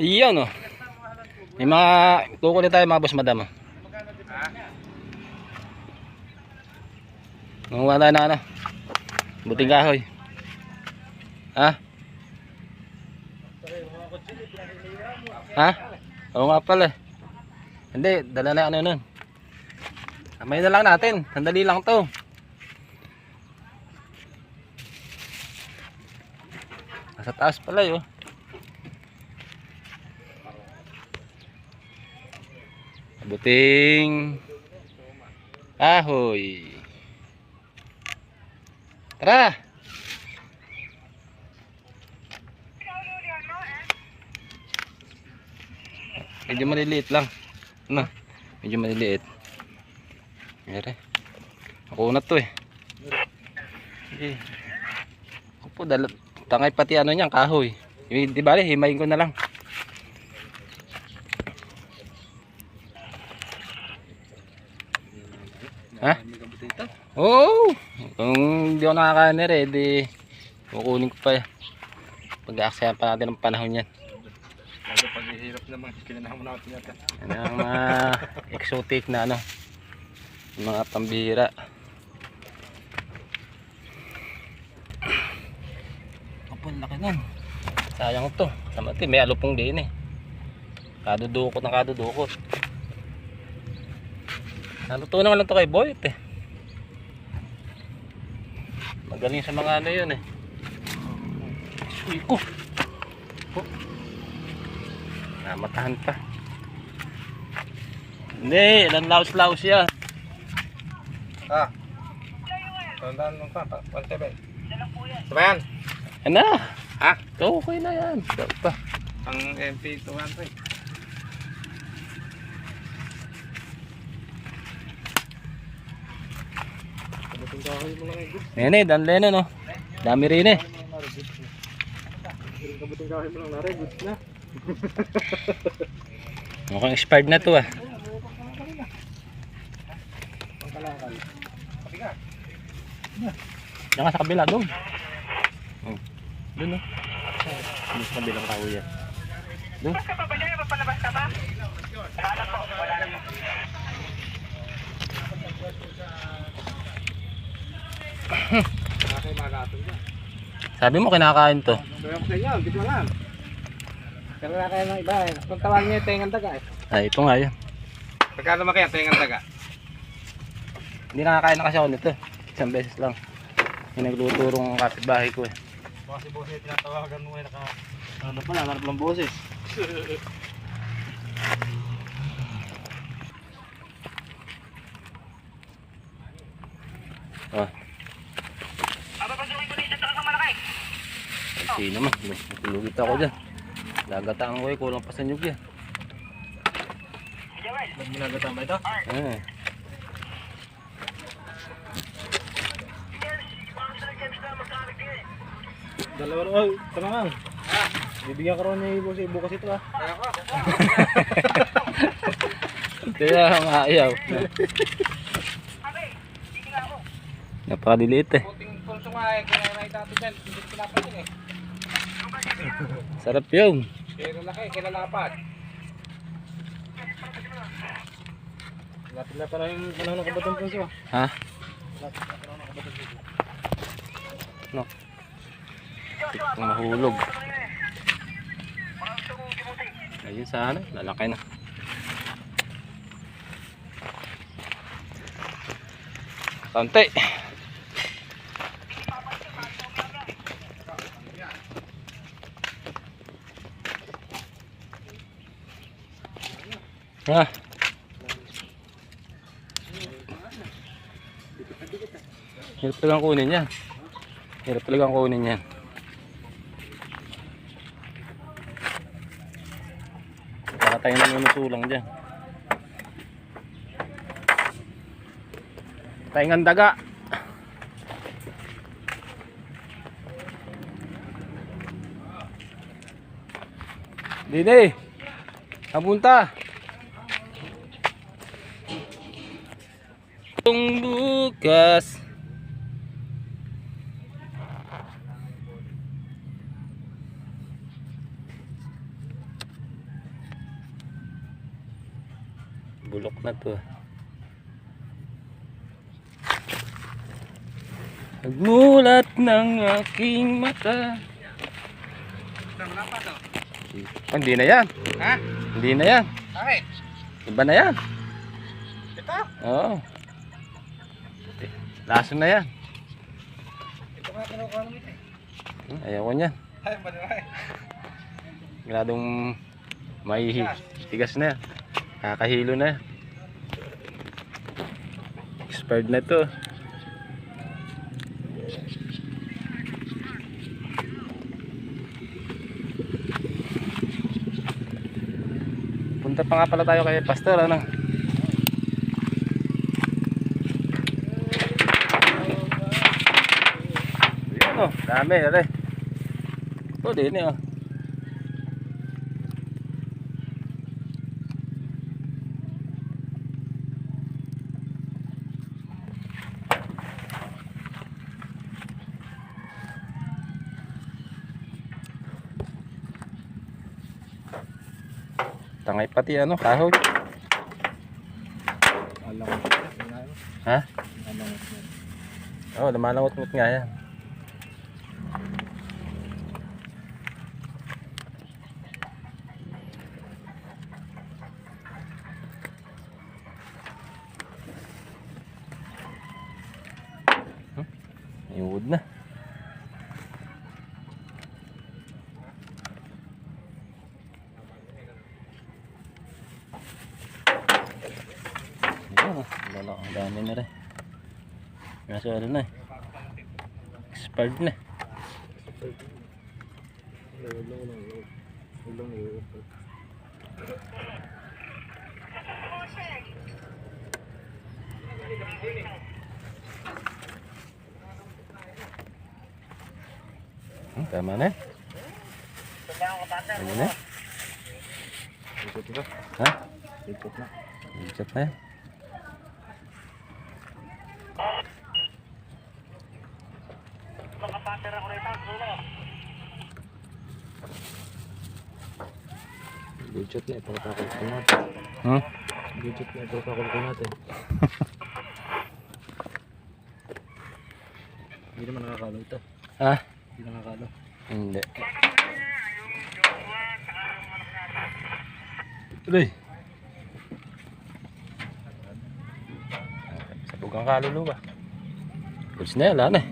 Iyan oh. May mga kukulit tayo mga boss madam. oh. Nanguha tayo na ano. Buting kahoy. Ha? Ha? Oo nga pala. eh. Hindi, dala na ano nun. Kamay na lang natin. Sandali lang to. Nasa taas pala yun. Buting kahoy. Tara! Medyo maliliit lang. Ano? Medyo maliliit. Mere. Ako na to eh. Eh. Ako po, dala, tangay pati ano niyan, kahoy. Di bale, himayin ko na lang. Ha? Oo. Oh, kung hindi ako nakakain na rin, di kukunin ko pa. Pag-aaksayan pa natin ang panahon yan. Lalo pag hirap naman, kinanahan natin yata. Ano ang mga exotic na ano, mga pambihira. Kapal laki nun. Sayang to. Samati, may alupong din eh. Kadudukot ng kadudukot. Natutunan ko lang to kay Boyet eh. Magaling sa mga ano yun eh. Suy ko. Oh. Namatahan pa. Hindi, ilan laos-laos yan. Ah. Tandaan mo pa, pa- 1-7. Sabayan. Ano? Ha? Okay na yan. Pa. Ang MP 200. Kamuting kahoy mo lang eh. Ayan eh, Dan Lennon oh. Dami rin eh. Na. Mukhang expired na to ah. Diyan ka sa kabila, doon. Oh. Doon oh. Doon sa kabilang kahoy yan. Doon. Nakakay magatol dyan. Sabi mo kinakain to. Kaya ko sa inyo, hindi ko alam. Pero nakakaya ng iba eh. Kung tawag niya tengan daga eh. Ay, ito nga yan. Pagkano makaya tengan daga? Hindi nakakain na kasi ako nito. Isang beses lang. Yung nagluturong kapitbahay ko eh. Baka si Boss eh, tinatawagan mo eh. Naka... Ano pa, nangarap ng boses. Ah. Man. Natulugit ako dyan. Lagataan ko eh. Kulang pa sa nyug yan. Minagatang ba ito? Ah. Dalawa na. Oh, tama nga. Bibigyan ka rin ni Boss eh. Bukas ito ah. Kaya ko. Kaya nga ayaw. Napakadiliit eh. Puting pulso nga eh. Kaya nakita natin dyan. Hindi pinapasin eh. Sarap yung. Kaya laki. Kaya lapad. Lapit na pala yung panahon ng kabatang pulso. Ha? Lapit na panahon ng kabatang. No. Tikong mahulog. Ayun sa ano, lalaki na. Kaunti. Ha? Hirap talagang kunin yan. Hirap talagang kunin yan. Para tayo nanunusulang dyan. Taingan daga. Dine. Tong Lucas. Bulok na to. Nagmulat ng aking mata. Hindi na yan. Ha? Hindi na yan. Bakit? Iba na yan. Ito? Oo. Laso na yan. Ito nga kinukuha namin eh. Hmm, Ayaw ko niyan. Ay, naman eh. Gradong may tigas na yan. Kakahilo na yan. Expired na to. Punta pa nga pala tayo kay Pastor, ano? Ayan o, dami, ere. Ito din eh, oh. Tangay pati ano, kahoy. Ha? Oh, lumalangot-ngot nga yan. Wood na. Ayan, lala, ang dami na rin. Kaso ano na eh. Expired na. Ulong, ulong, tama na. Tama na. Ikot? Ha? Ikot na. Ikat na yan. Budget na ito kakul ko natin. Hmm? Budget na ito kakul ko natin. Hindi naman nakakalo ito. Ha? Hindi nakakalo. Hindi. Tuloy. Sa bugang kaluluwa. Goods na yan, eh.